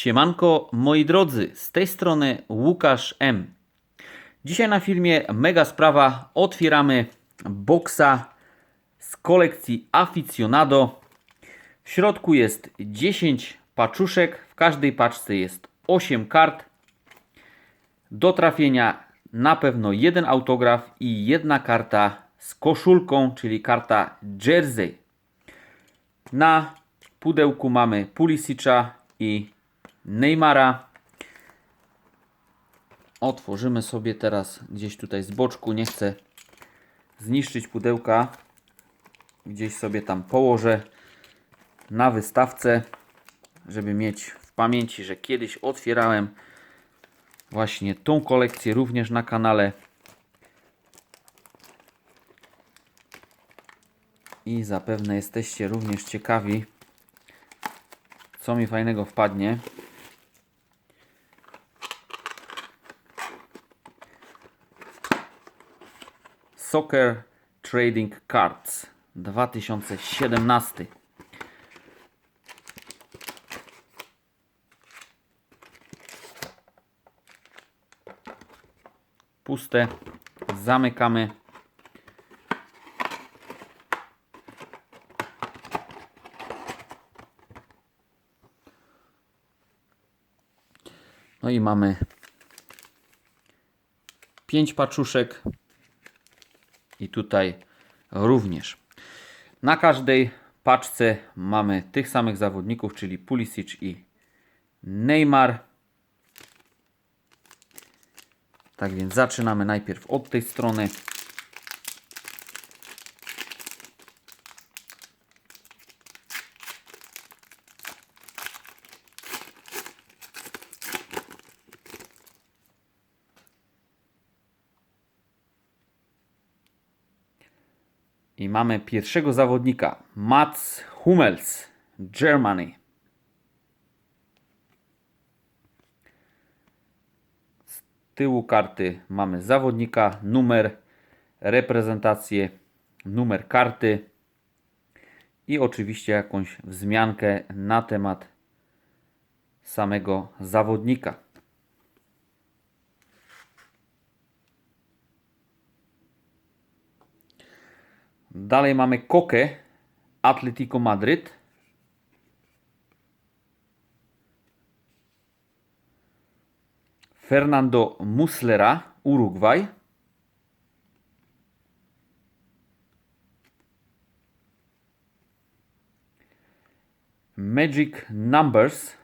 Siemanko, moi drodzy, z tej strony Łukasz M. Dzisiaj na filmie mega sprawa. Otwieramy boksa z kolekcji Aficionado. W środku jest 10 paczuszek, w każdej paczce jest 8 kart. Do trafienia na pewno jeden autograf i jedna karta z koszulką, czyli karta jersey. Na pudełku mamy Pulisicza i Neymara. Otworzymy sobie teraz gdzieś tutaj z boczku. Nie chcę zniszczyć pudełka. Gdzieś sobie tam położę na wystawce, żeby mieć w pamięci, że kiedyś otwierałem właśnie tą kolekcję również na kanale. I zapewne jesteście również ciekawi, co mi fajnego wpadnie. Soccer Trading Cards 2017. Puste. Zamykamy. No i mamy 5 paczuszek i tutaj również. Na każdej paczce mamy tych samych zawodników, czyli Pulisic i Neymar. Tak więc zaczynamy najpierw od tej strony. I mamy pierwszego zawodnika, Mats Hummels, Germany. Z tyłu karty mamy zawodnika, numer, reprezentację, numer karty i oczywiście jakąś wzmiankę na temat samego zawodnika. Dalej mamy Kokę, Atletico Madryt. Fernando Muslera, Urugwaj. Magic Numbers,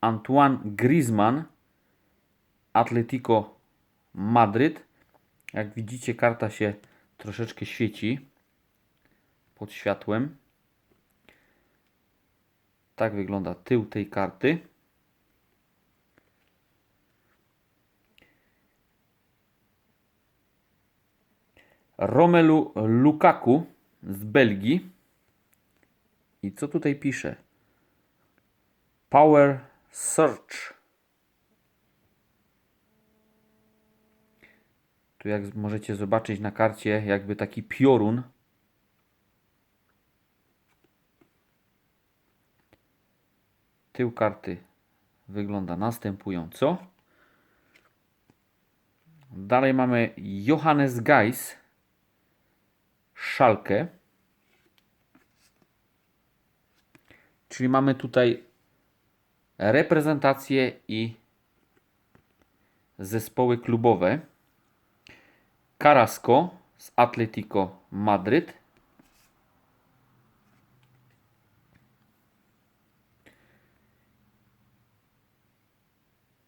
Antoine Griezmann, Atletico Madryt. Jak widzicie, karta się troszeczkę świeci pod światłem. Tak wygląda tył tej karty. Romelu Lukaku z Belgii. I co tutaj pisze? Power Search. Tu jak możecie zobaczyć na karcie jakby taki piorun Tył karty wygląda następująco. Dalej mamy Johannes Geis, Szalkę. Czyli mamy tutaj reprezentację i zespoły klubowe. Carrasco z Atletico Madryt.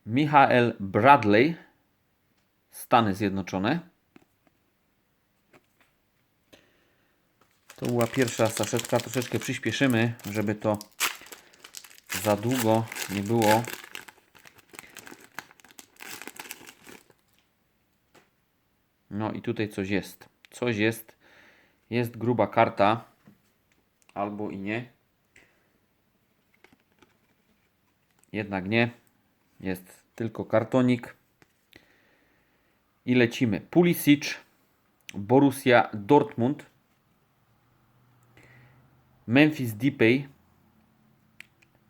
Michael Bradley, Stany Zjednoczone. To była pierwsza saszetka. Troszeczkę przyspieszymy, żeby to za długo nie było. No i tutaj coś jest. Coś jest. Jest gruba karta. Albo i nie. Jednak nie. Jest tylko kartonik. I lecimy. Pulisic, Borussia Dortmund, Memphis Depay,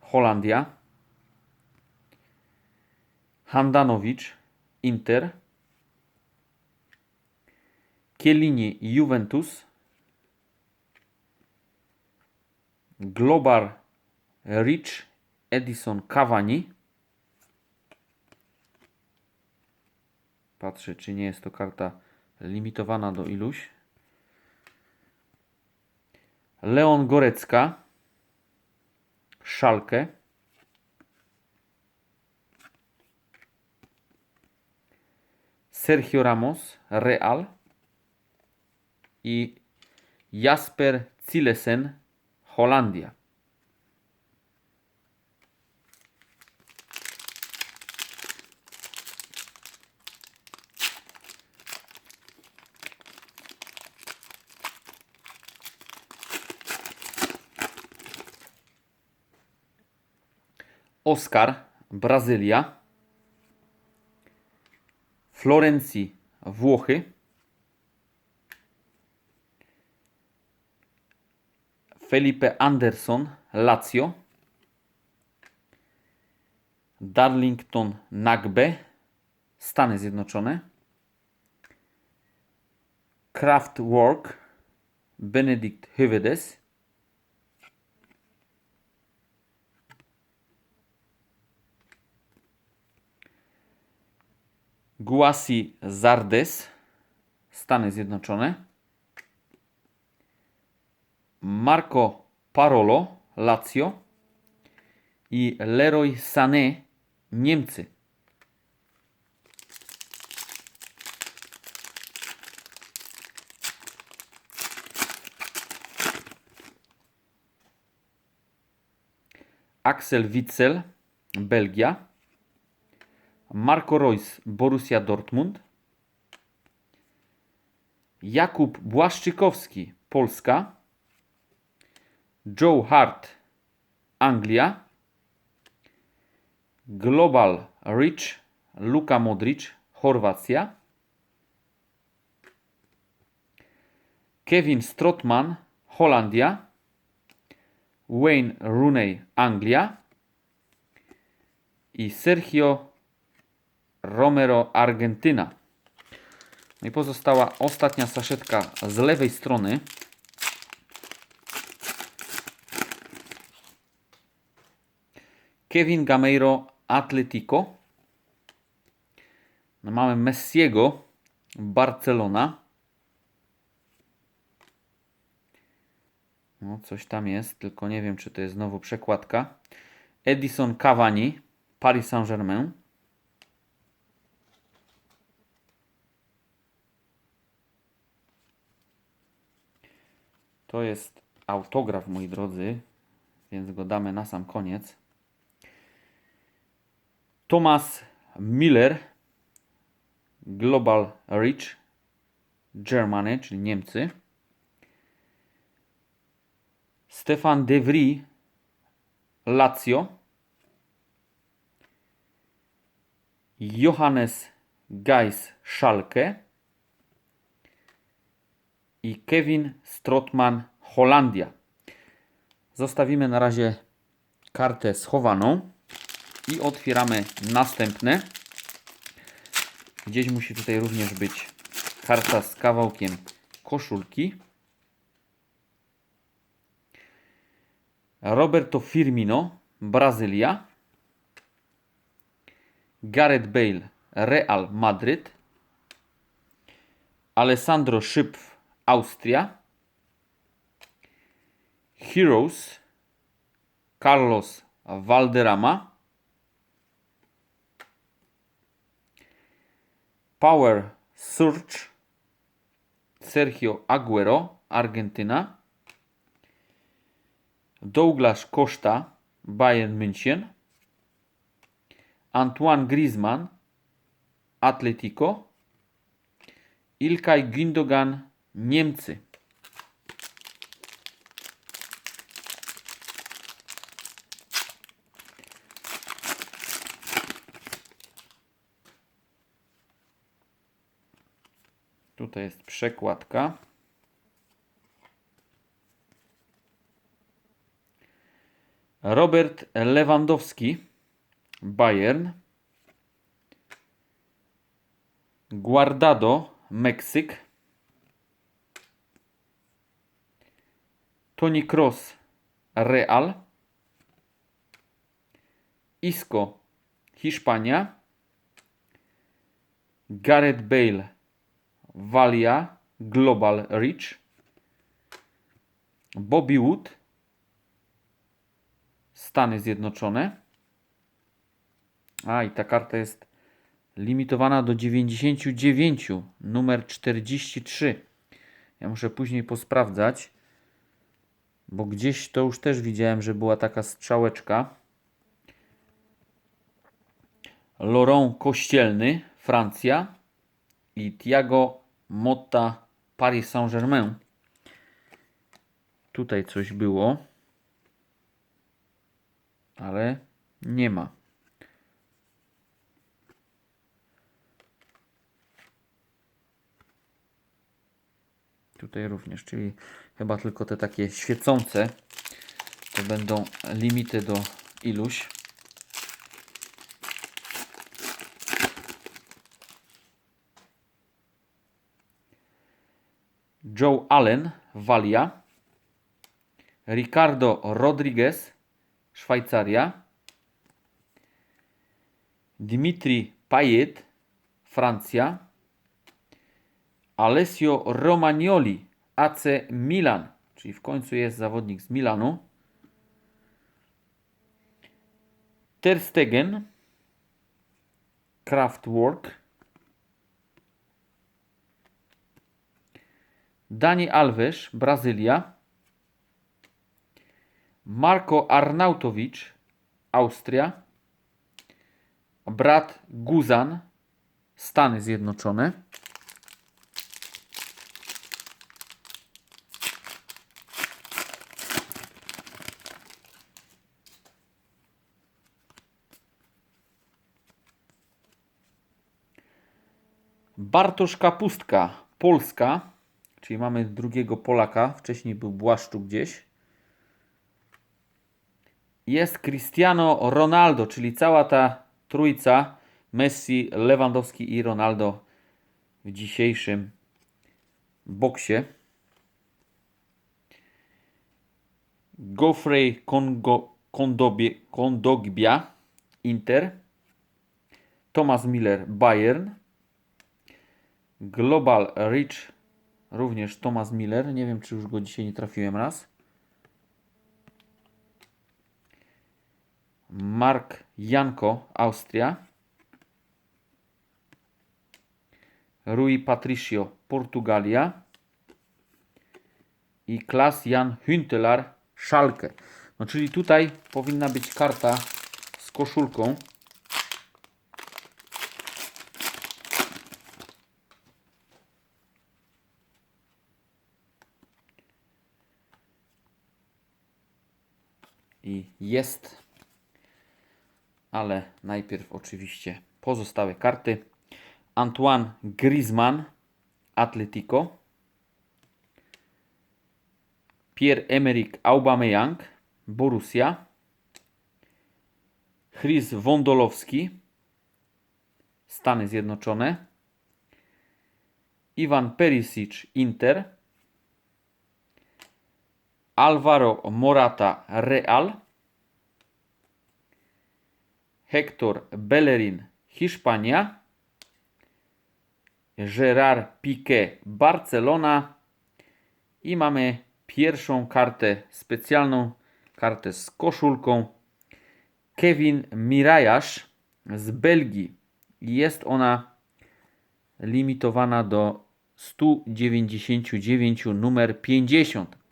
Holandia, Handanowicz, Inter. Chiellini, Juventus. Global Rich, Edison Cavani. Patrzę, czy nie jest to karta limitowana do iluś. Leon Gorecka, Szalkę. Sergio Ramos, Real. I Jasper Cilesen, Holandia. Oscar, Brazylia. Florencji, Włochy. Felipe Anderson, Lazio. Darlington Nagbe, Stany Zjednoczone. Kraftwork, Benedikt Hyvedes. Guasi Zardes, Stany Zjednoczone. Marco Parolo, Lazio. I Leroy Sané, Niemcy. Axel Witzel, Belgia. Marco Reus, Borussia Dortmund. Jakub Błaszczykowski, Polska. Joe Hart, Anglia. Global Rich, Luka Modric, Chorwacja. Kevin Strotman, Holandia. Wayne Rooney, Anglia. I Sergio Romero, Argentyna. No i pozostała ostatnia saszetka z lewej strony. Kevin Gameiro, Atletico. No mamy Messiego, Barcelona. No, coś tam jest, tylko nie wiem, czy to jest znowu przekładka. Edison Cavani, Paris Saint-Germain. To jest autograf, moi drodzy, więc go damy na sam koniec. Thomas Miller, Global Rich, Germany, czyli Niemcy. Stefan De Vries, Lazio. Johannes Geis, Schalke. I Kevin Strotman, Holandia. Zostawimy na razie kartę schowaną i otwieramy następne. Gdzieś musi tutaj również być karta z kawałkiem koszulki. Roberto Firmino, Brazylia. Gareth Bale, Real Madryt. Alessandro Szypf, Austria. Heroes, Carlos Valderrama. Power Surge, Sergio Aguero, Argentyna. Douglas Costa, Bayern München. Antoine Griezmann, Atletico. Ilkay Gündogan, Niemcy. Tutaj jest przekładka. Robert Lewandowski, Bayern. Guardado, Meksyk. Tony Cross, Real. Isco, Hiszpania. Gareth Bale, Valia, Global Reach. Bobby Wood, Stany Zjednoczone. A i ta karta jest limitowana do 99, numer 43. Ja muszę później posprawdzać, bo gdzieś to już też widziałem, że była taka strzałeczka. Laurent Kościelny, Francja i Thiago Motta, Paris Saint-Germain. Tutaj coś było, ale nie ma. Tutaj również, czyli chyba tylko te takie świecące to będą limity do iluś. Joe Allen, Walia. Ricardo Rodriguez, Szwajcaria. Dmitri Payet, Francja. Alessio Romagnoli, AC Milan, czyli w końcu jest zawodnik z Milanu. Ter Stegen, Kraftwork. Dani Alves, Brazylia. Marco Arnautowicz, Austria. Brat Guzan, Stany Zjednoczone. Bartosz Kapustka, Polska, czyli mamy drugiego Polaka, wcześniej był Błaszczu gdzieś. Jest Cristiano Ronaldo, czyli cała ta trójca Messi, Lewandowski i Ronaldo w dzisiejszym boksie. Gofrey Kongo, Kondobie, Kondogbia, Inter. Thomas Miller, Bayern. Global Reach, również Thomas Miller. Nie wiem, czy już go dzisiaj nie trafiłem raz. Mark Janko, Austria. Rui Patricio, Portugalia. I Klas Jan Hüntelar, Schalke. No, czyli tutaj powinna być karta z koszulką. I jest. Ale najpierw oczywiście pozostałe karty. Antoine Griezmann, Atletico. Pierre-Emerick Aubameyang, Borussia. Chris Wondolowski, Stany Zjednoczone. Iwan Perisic, Inter. Alvaro Morata Real, Hector Bellerin Hiszpania, Gerard Piqué Barcelona i mamy pierwszą kartę specjalną, kartę z koszulką Kevin Mirajasz z Belgii. Jest ona limitowana do 199 numer 50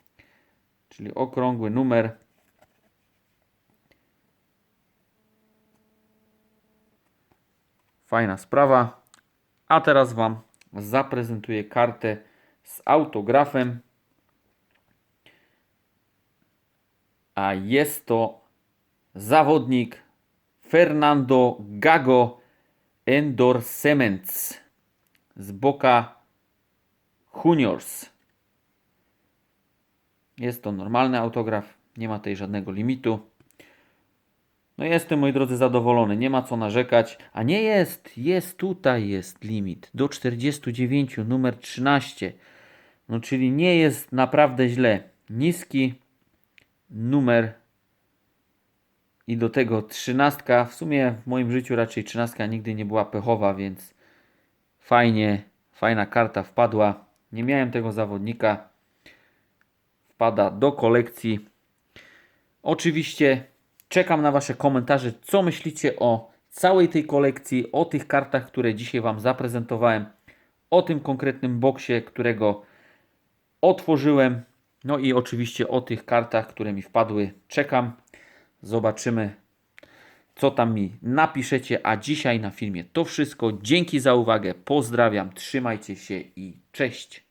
czyli okrągły numer. Fajna sprawa. A teraz Wam zaprezentuję kartę z autografem. A jest to zawodnik Fernando Gago Endorsements z Boca Juniors. Jest to normalny autograf, nie ma tutaj żadnego limitu. No jestem, moi drodzy, zadowolony, nie ma co narzekać. A nie jest, jest tutaj, jest limit. Do 49, numer 13. No czyli nie jest naprawdę źle. Niski numer i do tego trzynastka. W sumie w moim życiu raczej trzynastka nigdy nie była pechowa, więc fajnie, fajna karta wpadła. Nie miałem tego zawodnika. Wpada do kolekcji. Oczywiście czekam na Wasze komentarze, co myślicie o całej tej kolekcji, o tych kartach, które dzisiaj Wam zaprezentowałem, o tym konkretnym boksie, którego otworzyłem, no i oczywiście o tych kartach, które mi wpadły. Czekam, zobaczymy, co tam mi napiszecie, a dzisiaj na filmie to wszystko. Dzięki za uwagę, pozdrawiam, trzymajcie się i cześć.